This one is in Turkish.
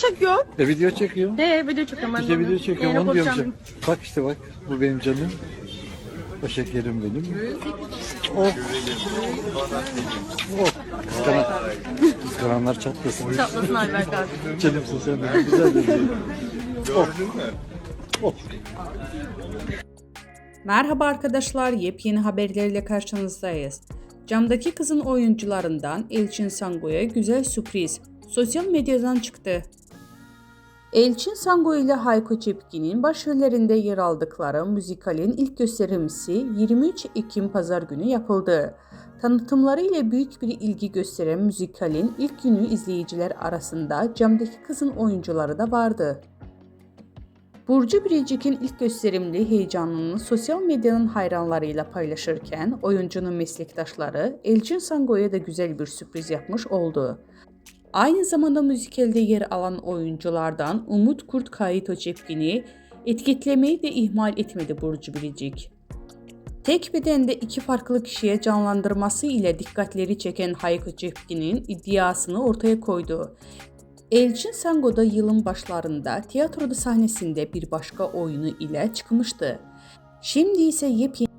çekiyor. E video çekiyor. He video çekiyorum ben İşte de video çekiyorum onu diyorum işte. Bak işte bak bu benim canım. O şekerim benim. Oh. Oh. Kıskanan, kıskananlar çatlasın. Çatlasın Albert abi. Canımsın sen de. Güzel dedi. Oh. Oh. Merhaba arkadaşlar, yepyeni haberlerle karşınızdayız. Camdaki kızın oyuncularından Elçin Sango'ya güzel sürpriz. Sosyal medyadan çıktı. Elçin Sango ile Hayko Cepkin'in başrollerinde yer aldıkları müzikalin ilk gösterimsi 23 Ekim Pazar günü yapıldı. Tanıtımları ile büyük bir ilgi gösteren müzikalin ilk günü izleyiciler arasında camdaki kızın oyuncuları da vardı. Burcu Biricik'in ilk gösterimli heyecanını sosyal medyanın hayranlarıyla paylaşırken oyuncunun meslektaşları Elçin Sango'ya da güzel bir sürpriz yapmış oldu. Aynı zamanda müzikalde yer alan oyunculardan Umut Kurt Kayito Cepkin'i etiketlemeyi de ihmal etmedi Burcu Biricik. Tek bedende iki farklı kişiye canlandırması ile dikkatleri çeken Hayko Cepkin'in iddiasını ortaya koydu. Elçin Sango da yılın başlarında tiyatroda sahnesinde bir başka oyunu ile çıkmıştı. Şimdi ise yepyeni